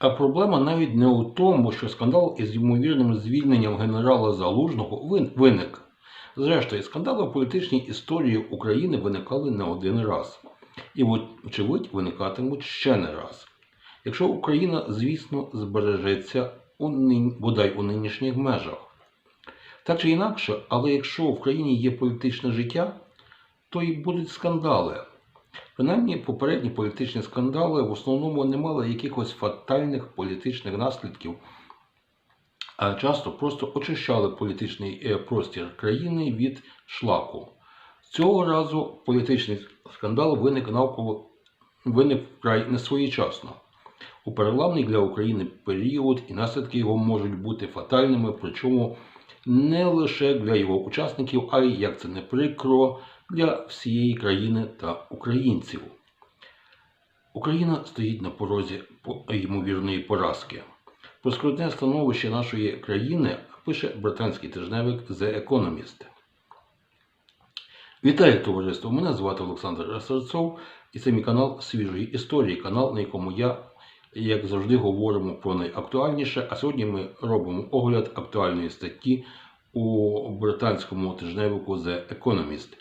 А проблема навіть не у тому, що скандал із ймовірним звільненням генерала Залужного виник. Зрештою, скандали в політичній історії України виникали не один раз. І, вочевидь, виникатимуть ще не раз. Якщо Україна, звісно, збережеться у нинь- бодай у нинішніх межах. Так чи інакше, але якщо в країні є політичне життя, то і будуть скандали. Принаймні, попередні політичні скандали в основному не мали якихось фатальних політичних наслідків, а часто просто очищали політичний е, простір країни від шлаку. Цього разу політичний скандал виник навколо виник вкрай несвоєчасно. У переламний для України період і наслідки його можуть бути фатальними, причому не лише для його учасників, а й, як це не прикро, для всієї країни та українців. Україна стоїть на порозі ймовірної поразки. Про скрутне становище нашої країни пише британський тижневик The Economist. Вітаю товариство! Мене звати Олександр Серцов і це мій канал свіжої історії, канал, на якому я, як завжди, говоримо про найактуальніше. А сьогодні ми робимо огляд актуальної статті у британському тижневику The Economist,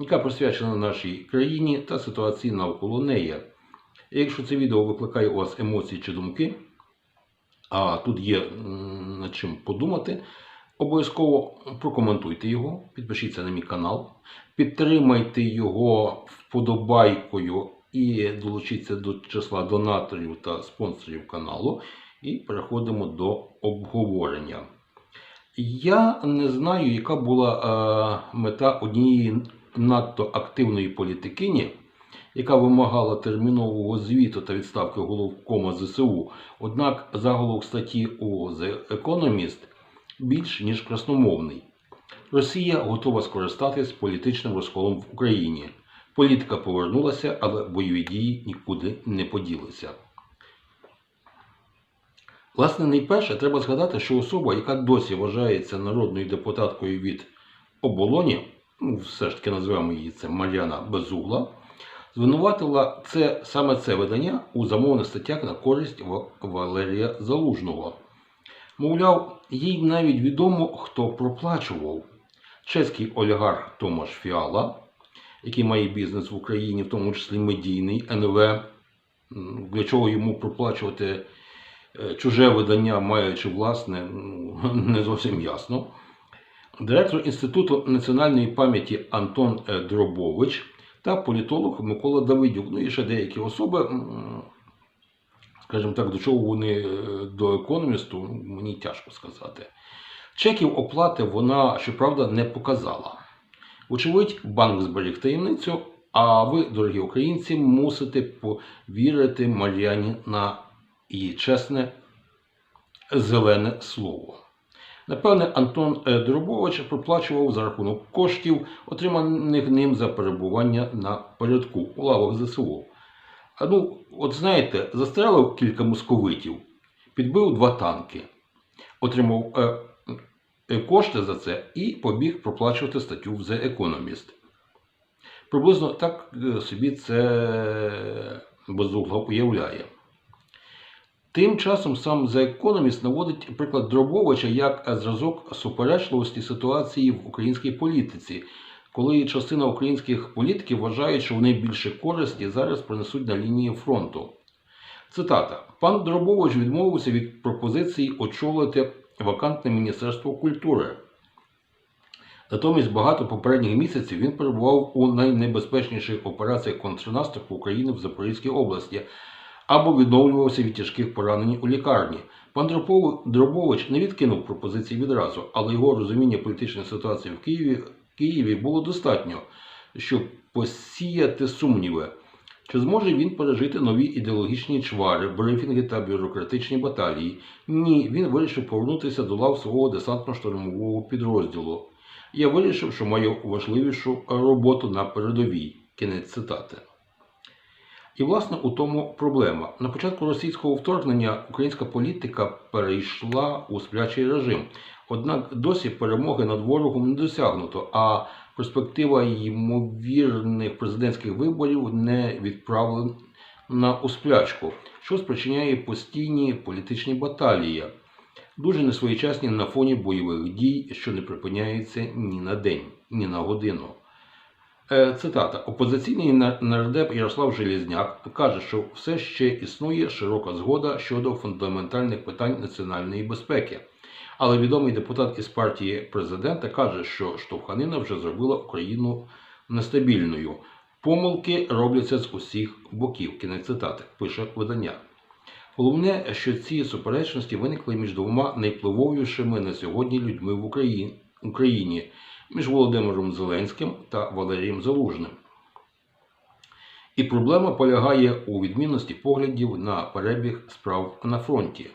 яка присвячена нашій країні та ситуації навколо неї. Якщо це відео викликає у вас емоції чи думки, а тут є над чим подумати, обов'язково прокоментуйте його, підпишіться на мій канал, підтримайте його вподобайкою і долучіться до числа донаторів та спонсорів каналу. І переходимо до обговорення. Я не знаю, яка була е, мета однієї надто активної політикині, яка вимагала термінового звіту та відставки головкома ЗСУ. Однак заголовок статті у The Economist більш ніж красномовний. Росія готова скористатись політичним розколом в Україні. Політика повернулася, але бойові дії нікуди не поділися. Власне, найперше треба згадати, що особа, яка досі вважається народною депутаткою від оболоні, ну, все ж таки називаємо її це Мар'яна Безугла, звинуватила це саме це видання у замовних статтях на користь Валерія Залужного. Мовляв, їй навіть відомо, хто проплачував. Чеський олігарх Томаш Фіала, який має бізнес в Україні, в тому числі медійний НВ, для чого йому проплачувати е, чуже видання, маючи власне, ну, не зовсім ясно. Директор Інституту національної пам'яті Антон е, Дробович та політолог Микола Давидюк. Ну і ще деякі особи, скажімо так, до чого вони е, до економісту, мені тяжко сказати. Чеків оплати вона, щоправда, не показала. Вочевидь, банк зберіг таємницю, а ви, дорогі українці, мусите повірити Мар'яні на її чесне зелене слово. Напевне, Антон е, Дробович проплачував за рахунок коштів, отриманих ним за перебування на порядку у лавах ЗСУ. А ну, от знаєте, застрелив кілька московитів, підбив два танки, отримав е, е, кошти за це і побіг проплачувати статтю в The Economist. Приблизно так е, собі це безугла уявляє. Тим часом сам The Economist наводить приклад Дробовича як зразок суперечливості ситуації в українській політиці, коли частина українських політиків вважають, що вони більше користі зараз принесуть на лінії фронту. Цитата: Пан Дробович відмовився від пропозиції очолити вакантне Міністерство культури. Натомість багато попередніх місяців він перебував у найнебезпечніших операціях контрнаступу України в Запорізькій області або відновлювався від тяжких поранень у лікарні. Пан Дробович не відкинув пропозиції відразу, але його розуміння політичної ситуації в Києві, Києві було достатньо, щоб посіяти сумніви. Чи зможе він пережити нові ідеологічні чвари, брифінги та бюрократичні баталії? Ні, він вирішив повернутися до лав свого десантно-штурмового підрозділу. Я вирішив, що маю важливішу роботу на передовій. Кінець цитати. І, власне, у тому проблема. На початку російського вторгнення українська політика перейшла у сплячий режим. Однак досі перемоги над ворогом не досягнуто, а перспектива ймовірних президентських виборів не відправлена на усплячку, що спричиняє постійні політичні баталії, дуже несвоєчасні на фоні бойових дій, що не припиняються ні на день, ні на годину. Е, Цитата: опозиційний на- нардеп Ярослав Желізняк каже, що все ще існує широка згода щодо фундаментальних питань національної безпеки. Але відомий депутат із партії президента каже, що штовханина вже зробила Україну нестабільною. Помилки робляться з усіх боків. Кінець цитати, пише видання. Головне, що ці суперечності виникли між двома найвпливовішими на сьогодні людьми в Україні між Володимиром Зеленським та Валерієм Залужним. І проблема полягає у відмінності поглядів на перебіг справ на фронті.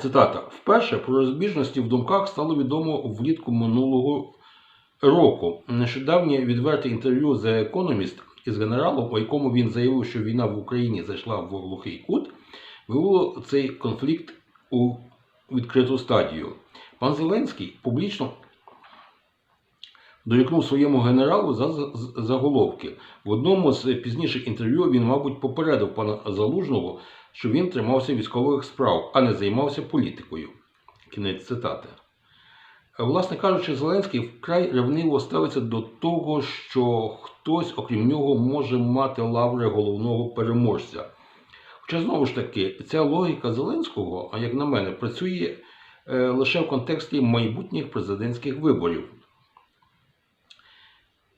Цитата: Вперше про розбіжності в думках стало відомо влітку минулого року. Нещодавнє відверте інтерв'ю The Economist із генералом, у якому він заявив, що війна в Україні зайшла в глухий кут, вивело цей конфлікт у відкриту стадію. Пан Зеленський публічно дорікнув своєму генералу за за- заголовки. В одному з пізніших інтерв'ю він, мабуть, попередив пана Залужного, що він тримався військових справ, а не займався політикою. Кінець цитати. Власне кажучи, Зеленський вкрай ревниво ставиться до того, що хтось, окрім нього, може мати лаври головного переможця. Хоча знову ж таки, ця логіка Зеленського, як на мене, працює е, лише в контексті майбутніх президентських виборів.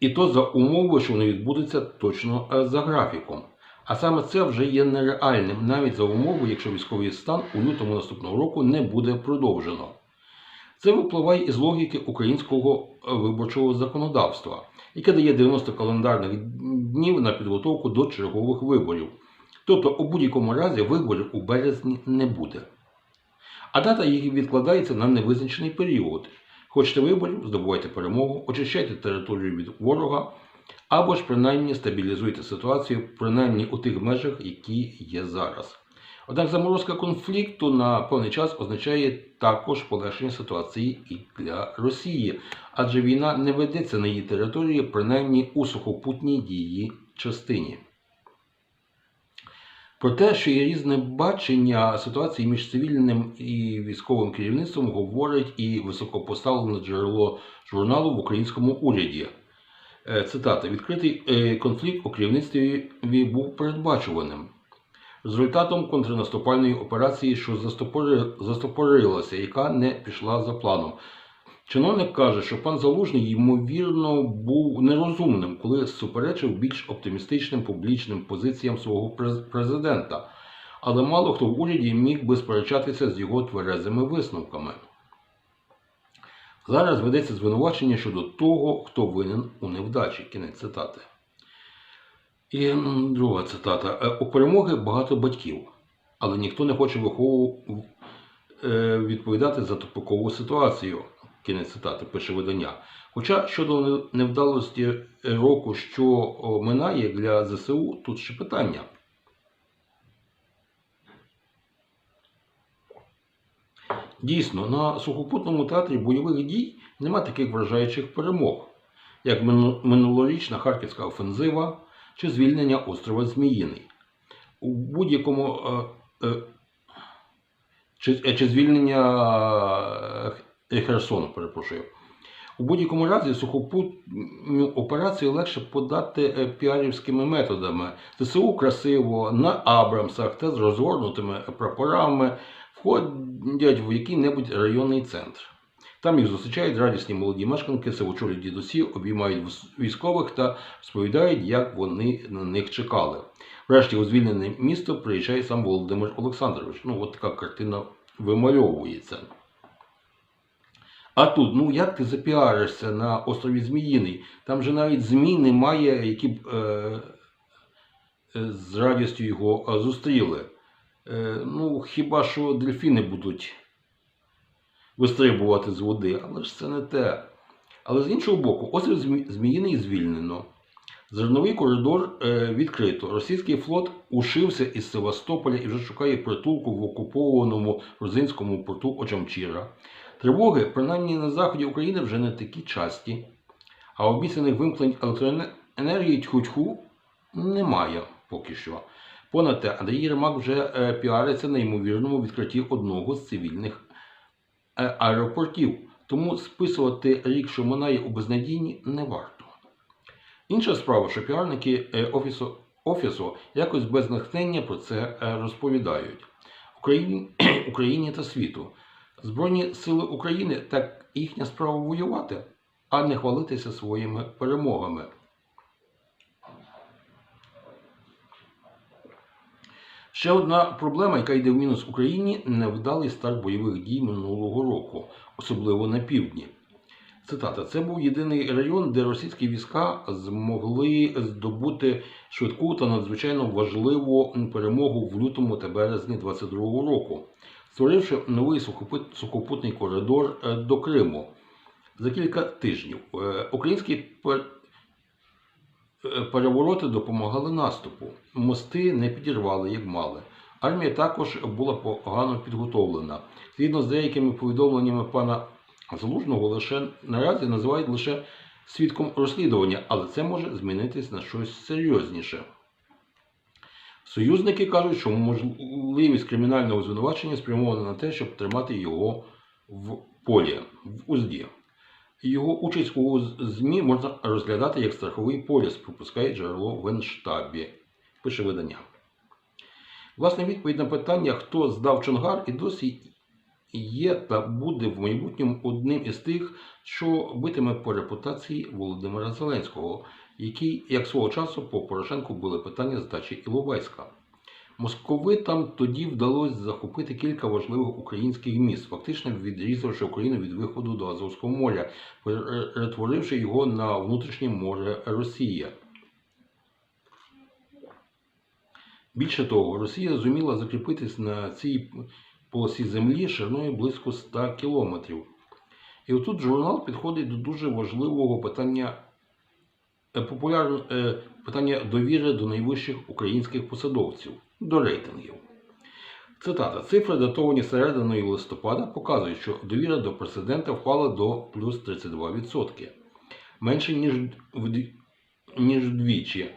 І то за умови, що вони відбудуться точно е, за графіком. А саме це вже є нереальним, навіть за умови, якщо військовий стан у лютому наступного року не буде продовжено. Це випливає із логіки українського е, виборчого законодавства, яке дає 90 календарних днів на підготовку до чергових виборів. Тобто, у будь-якому разі виборів у березні не буде. А дата їх відкладається на невизначений період. Хочете виборів, здобувайте перемогу, очищайте територію від ворога, або ж принаймні стабілізуйте ситуацію, принаймні у тих межах, які є зараз. Однак заморозка конфлікту на певний час означає також полегшення ситуації і для Росії, адже війна не ведеться на її території, принаймні у сухопутній її частині. Про те, що є різне бачення ситуації між цивільним і військовим керівництвом, говорить і високопоставлене джерело журналу в українському уряді. Е, Цитата: відкритий е, конфлікт у керівництві був передбачуваним. Результатом контрнаступальної операції, що застопорилася, яка не пішла за планом. Чиновник каже, що пан Залужний, ймовірно, був нерозумним, коли суперечив більш оптимістичним публічним позиціям свого президента, але мало хто в уряді міг би сперечатися з його тверезими висновками. Зараз ведеться звинувачення щодо того, хто винен у невдачі. Кінець цитати. І друга цитата. «Е, У перемоги багато батьків, але ніхто не хоче вихову... е, відповідати за тупикову ситуацію. Кінець цитати, пише видання. Хоча щодо невдалості року, що минає для ЗСУ, тут ще питання. Дійсно, на сухопутному театрі бойових дій нема таких вражаючих перемог, як минулорічна Харківська офензива чи звільнення острова Зміїний. У будь-якому е, е, чи, е, чи звільнення Херсону, перепрошую. У будь-якому разі сухопутню операцію легше подати е, піарівськими методами. ЗСУ красиво на Абрамсах та з розгорнутими прапорами входять в який-небудь районний центр. Там їх зустрічають радісні молоді мешканки, сивочолі дідусі, обіймають військових та розповідають, як вони на них чекали. Врешті у звільнене місто приїжджає сам Володимир Олександрович. Ну, от така картина вимальовується. А тут, ну як ти запіаришся на острові Зміїний? Там же навіть змій немає, які б е, е, з радістю його е, зустріли. Е, ну, хіба що дельфіни будуть вистрибувати з води, але ж це не те. Але з іншого боку, острів Зміїний звільнено. Зерновий коридор е, відкрито. Російський флот ушився із Севастополя і вже шукає притулку в окупованому грузинському порту Очамчіра. Тривоги, принаймні на заході України, вже не такі часті. А обіцяних вимкнень електроенергії тьху-тьху немає поки що. Понад те, Андрій Єрмак вже е, піариться на ймовірному відкритті одного з цивільних е, аеропортів, тому списувати рік, що минає у безнадійні, не варто. Інша справа, що піарники е, офісу, офісу якось без натхнення про це розповідають. Україні, Україні та світу. Збройні сили України так їхня справа воювати, а не хвалитися своїми перемогами. Ще одна проблема, яка йде в мінус Україні, невдалий старт бойових дій минулого року, особливо на півдні. Цитата: це був єдиний район, де російські війська змогли здобути швидку та надзвичайно важливу перемогу в лютому та березні 22-го року, створивши новий сухопутний коридор е, до Криму. За кілька тижнів Е, українські е, перевороти допомагали наступу. Мости не підірвали, як мали. Армія також була погано підготовлена. Згідно з деякими повідомленнями пана Залужного, лише наразі називають лише свідком розслідування, але це може змінитись на щось серйозніше. Союзники кажуть, що можливість кримінального звинувачення спрямована на те, щоб тримати його в полі, в узді. Його участь у ЗМІ можна розглядати як страховий поліс, пропускає джерело в Генштабі, пише видання. Власне, відповідь на питання, хто здав Чонгар, і досі є та буде в майбутньому одним із тих, що битиме по репутації Володимира Зеленського, який, як свого часу, по Порошенку були питання здачі Іловайська. Московитам тоді вдалося захопити кілька важливих українських міст, фактично відрізавши Україну від виходу до Азовського моря, перетворивши його на внутрішнє море Росії. Більше того, Росія зуміла закріпитись на цій полосі землі шириною близько 100 кілометрів. І отут журнал підходить до дуже важливого питання е, популярне е, питання довіри до найвищих українських посадовців, до рейтингів. Цитата: цифри, датовані серединою листопада, показують, що довіра до президента впала до плюс 32%. Менше, ніж, ніж вдвічі.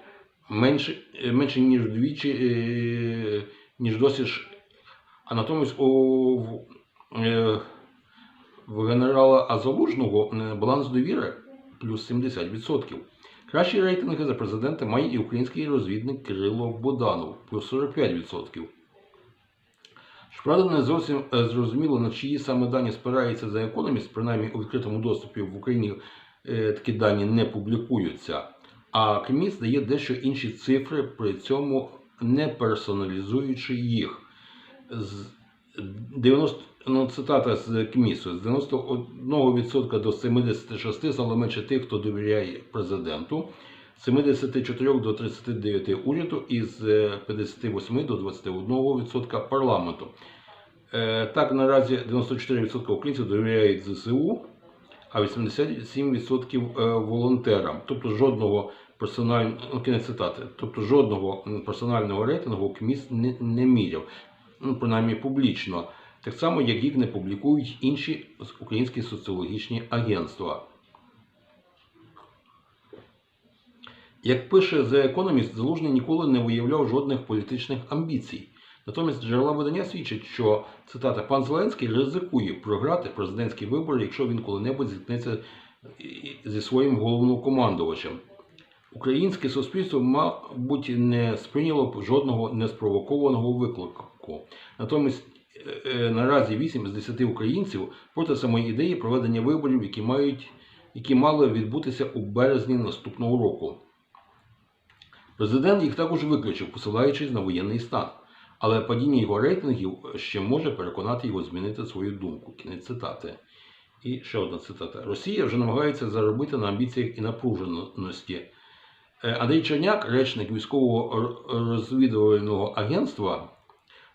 Менше, е, менше ніж вдвічі, е, ніж досі ж. А натомість у в, е, генерала Азалужного е, баланс довіри плюс 70%. Кращі рейтинги за президента має і український розвідник Кирило Боданов плюс 45%. Щоправда, не зовсім е, зрозуміло, на чиї саме дані спирається за економіст, принаймні у відкритому доступі в Україні такі дані не публікуються. А Креміс дає дещо інші цифри, при цьому не персоналізуючи їх. З 90, ну, цитата з КМІСу, з 91% до 76% стало менше тих, хто довіряє президенту, з 74 до 39 уряду і з е, 58 до 21% парламенту. Е, Так, наразі 94% українців довіряють ЗСУ, а 87% е, волонтерам. Тобто жодного персонального ну, кінець цитати, тобто жодного персонального рейтингу КМІС не, не міряв, ну, принаймні публічно. Так само, як їх не публікують інші українські соціологічні агентства. Як пише The Economist, Залужний ніколи не виявляв жодних політичних амбіцій. Натомість джерела видання свідчать, що цитата пан Зеленський ризикує програти президентські вибори, якщо він коли-небудь зіткнеться зі своїм головнокомандувачем. Українське суспільство, мабуть, не сприйняло б жодного неспровокованого виклику. Натомість е, е, наразі 8 з 10 українців проти самої ідеї проведення виборів, які мають які мали відбутися у березні наступного року. Президент їх також виключив, посилаючись на воєнний стан. Але падіння його рейтингів ще може переконати його змінити свою думку. Кінець цитати. І ще одна цитата: Росія вже намагається заробити на амбіціях і напруженості. Е, Андрій Черняк, речник військового розвідувального агентства,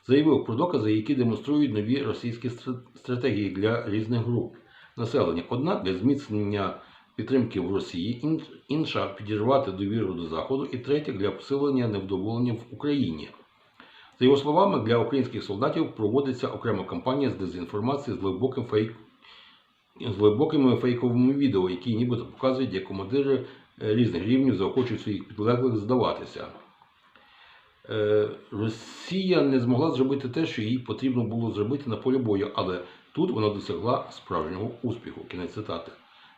заявив про докази, які демонструють нові російські стратегії для різних груп населення. Однак для зміцнення підтримки в Росії, інша підірвати довіру до Заходу, і третя для посилення невдоволення в Україні. За його словами, для українських солдатів проводиться окрема кампанія з дезінформації з глибоким фейк з глибокими фейковими відео, які нібито показують, як командири е, різних рівнів заохочують своїх підлеглих здаватися. Е, Росія не змогла зробити те, що їй потрібно було зробити на полі бою, але тут вона досягла справжнього успіху. Кінець цитати.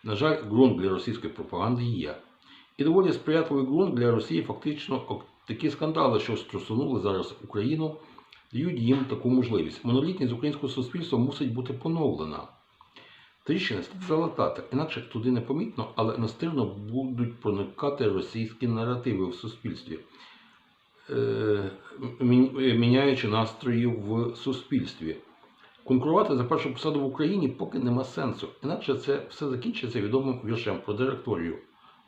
На жаль, ґрунт для російської пропаганди є. І доволі сприятливий ґрунт для Росії фактично такі скандали, що струсунули зараз Україну, дають їм таку можливість. Монолітність українського суспільства мусить бути поновлена. Тріщини слід залатати, інакше туди непомітно, але настирно будуть проникати російські наративи в суспільстві, міняючи настрої в суспільстві. Конкурувати за першу посаду в Україні поки нема сенсу, інакше це все закінчиться відомим віршем про директорію.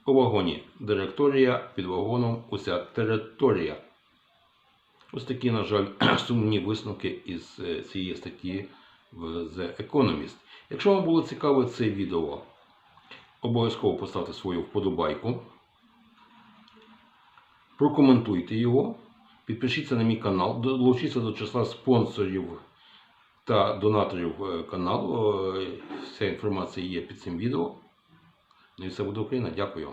У вагоні директорія, під вагоном уся територія. Ось такі, на жаль, сумні висновки із е, цієї статті в The Economist. Якщо вам було цікаве це відео, обов'язково поставте свою вподобайку, прокоментуйте його, підпишіться на мій канал, долучіться до числа спонсорів та донаторів е, каналу. Е, Вся інформація є під цим відео. Ну і все буде Україна. Дякую.